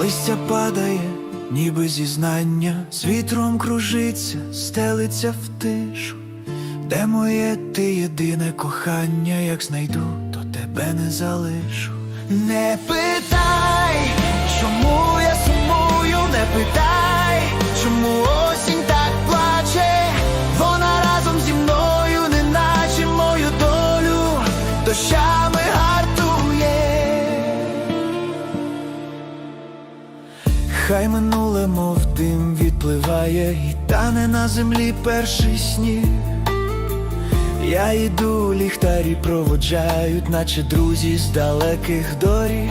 Листя падає, ніби зізнання, з вітром кружиться, стелиться в тишу. Де моє ти єдине кохання, як знайду, то тебе не залишу. Не питай, чому я сумую, не питай, чому осінь так плаче, вона разом зі мною, неначе мою долю, дощами Хай минуле, мов дим відпливає, і тане на землі перший сніг. Я йду, ліхтарі проводжають, наче друзі з далеких доріг.